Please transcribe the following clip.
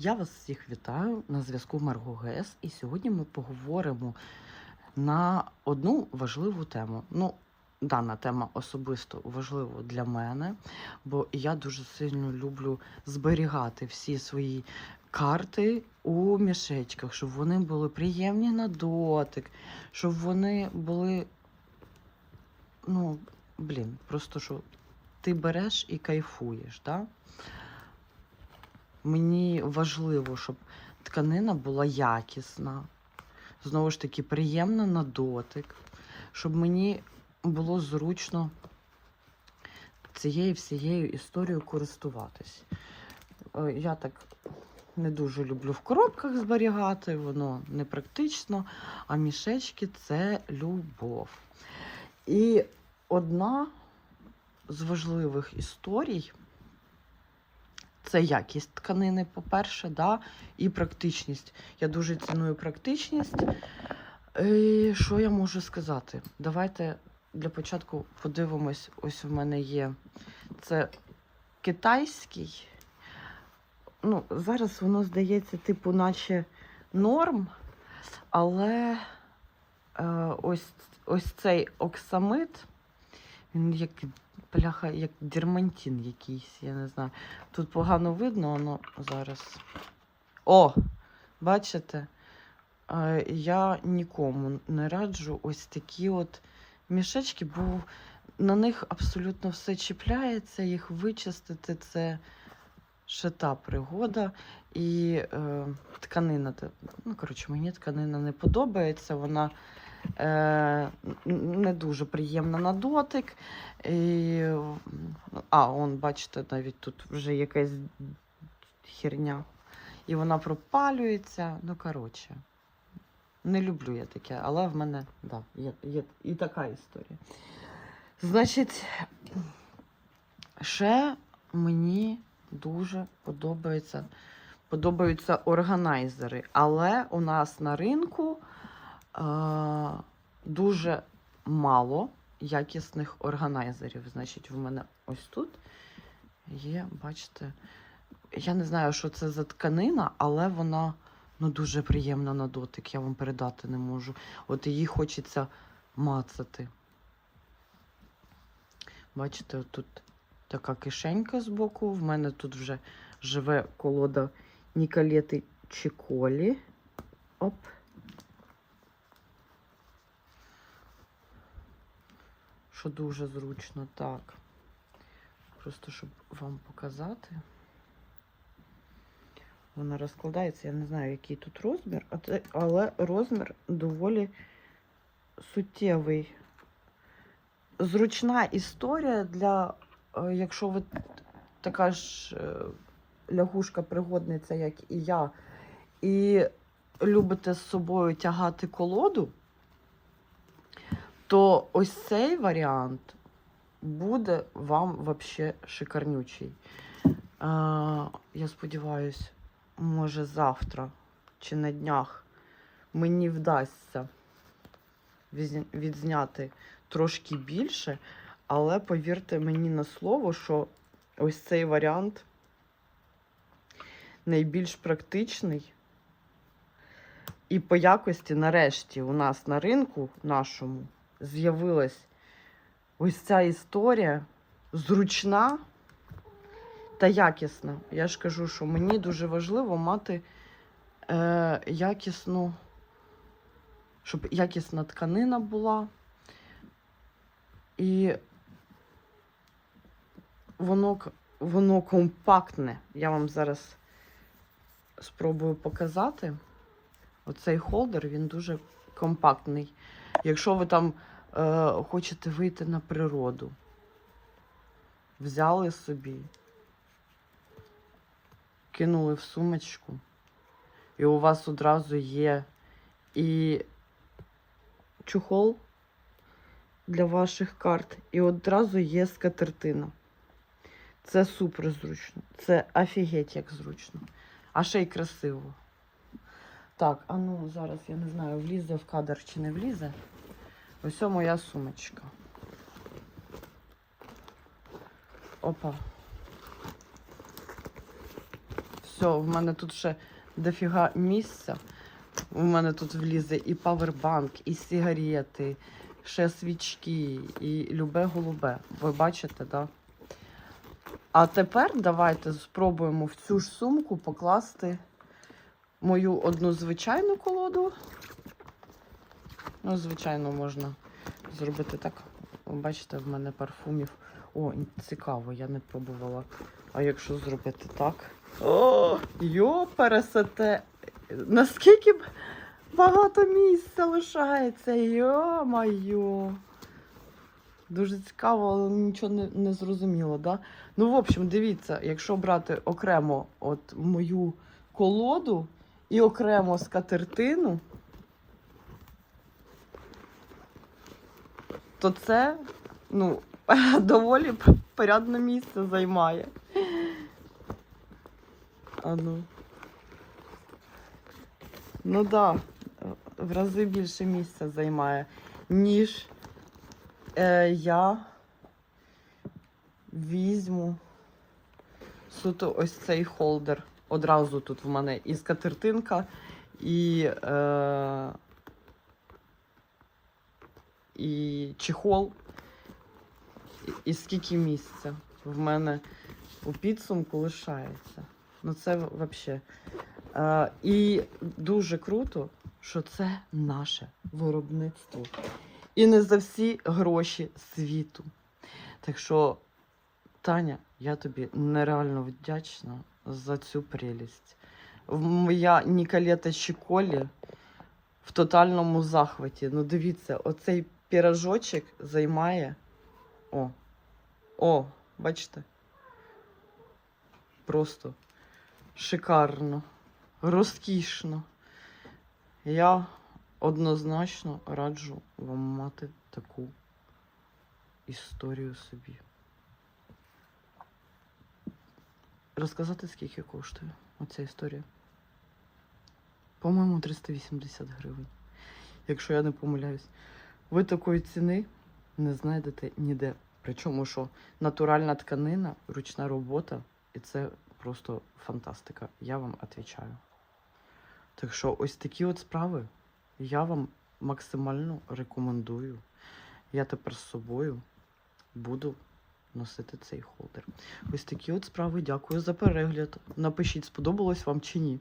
Я вас всіх вітаю на зв'язку Марго ГЕС, і сьогодні ми поговоримо на одну важливу тему. Ну, дана тема особисто важлива для мене, бо я дуже сильно люблю зберігати всі свої карти у мішечках, щоб вони були приємні на дотик, щоб вони були. Ну, блін, просто що ти береш і кайфуєш, так? Мені важливо, щоб тканина була якісна, знову ж таки, приємна на дотик, щоб мені було зручно цією всією історією користуватись. Е, Я так не дуже люблю в коробках зберігати, воно непрактично, а мішечки це любов. І одна з важливих історій це якість тканини, по-перше, да, і практичність. Я дуже ціную практичність. І що я можу сказати? Давайте для початку подивимось. Ось у мене є це китайський. Ну, зараз воно здається, типу, наче норм, але е, ось, ось цей оксамит, він як пляха, як дермантин якийсь, я не знаю. Тут погано видно, воно зараз. О! Бачите? Я нікому не раджу ось такі от мішечки, бо на них абсолютно все чіпляється, їх вичистити це ще та пригода. І е, тканина, ну, коротше, мені тканина не подобається, вона не дуже приємна на дотик. І, а, он, бачите, навіть тут вже якась херня. І вона пропалюється. Ну, коротше, не люблю я таке, але в мене да, є, є і така історія. Значить, ще мені дуже подобається, подобаються органайзери, але у нас на ринку е, дуже мало якісних органайзерів. Значить, в мене ось тут є, бачите, я не знаю, що це за тканина, але вона ну, дуже приємна на дотик, я вам передати не можу. От її хочеться мацати. Бачите, тут така кишенька збоку. В мене тут вже живе колода Ніколети Чіколі. Оп. Що дуже зручно, так. Просто щоб вам показати. Вона розкладається, я не знаю, який тут розмір, але розмір доволі суттєвий. Зручна історія для, е, якщо ви така ж е, лягушка-пригодниця, як і я, і любите з собою тягати колоду, то ось цей варіант буде вам вообще шикарнючий. Я сподіваюся, може завтра чи на днях мені вдасться відзняти трошки більше, але повірте мені на слово, що ось цей варіант найбільш практичний. І по якості, нарешті, у нас на ринку нашому з'явилась ось ця історія зручна та якісна. Я ж кажу, що мені дуже важливо мати е, якісну, щоб якісна тканина була. І воно, воно компактне. Я вам зараз спробую показати. Оцей холдер, він дуже компактний. Якщо ви там хочете вийти на природу, взяли собі, кинули в сумочку, і у вас одразу є і чухол для ваших карт, і одразу є скатертина. Це супер зручно. Це офігеть як зручно. А ще й красиво. Так, а ну зараз я не знаю, влізе в кадр чи не влізе. Ось моя сумочка. Опа. Все, в мене тут ще дофіга місця. У мене тут влізе і павербанк, і сигарети, ще свічки, і любе голубе. Ви бачите, так? Да? А тепер давайте спробуємо в цю ж сумку покласти мою одну звичайну колоду. Ну, звичайно, можна зробити так. Бачите, в мене парфумів. О, цікаво, я не пробувала. А якщо зробити так? О, йо, пересете. Наскільки багато місця лишається, йо-майо. Дуже цікаво, але нічого не, не зрозуміло, да? Ну, в общем, дивіться, якщо брати окремо от мою колоду і окремо скатертину, то це ну, доволі порядне місце займає. А ну. Ну да, в рази більше місця займає, ніж е, я візьму суто ось цей холдер. Одразу тут в мене і скатертинка, і, е, і чехол. І, скільки місця в мене у підсумку лишається. Ну це взагалі. Е, і дуже круто, що це наше виробництво. І не за всі гроші світу. Так що, Таня, я тобі нереально вдячна за цю прелість. Моя Ніколета Чіколі в тотальному захваті. Ну, дивіться, оцей пірожочок займає. О, о, бачите? Просто шикарно, розкішно. Я однозначно раджу вам мати таку історію собі. Розказати, скільки коштує оця історія? По-моєму, 380 гривень. Якщо я не помиляюсь. Ви такої ціни не знайдете ніде. Причому, що натуральна тканина, ручна робота, і це просто фантастика. Я вам відповідаю. Так що ось такі от справи я вам максимально рекомендую. Я тепер з собою буду носити цей холдер. Ось такі от справи. Дякую за перегляд. Напишіть, сподобалось вам чи ні.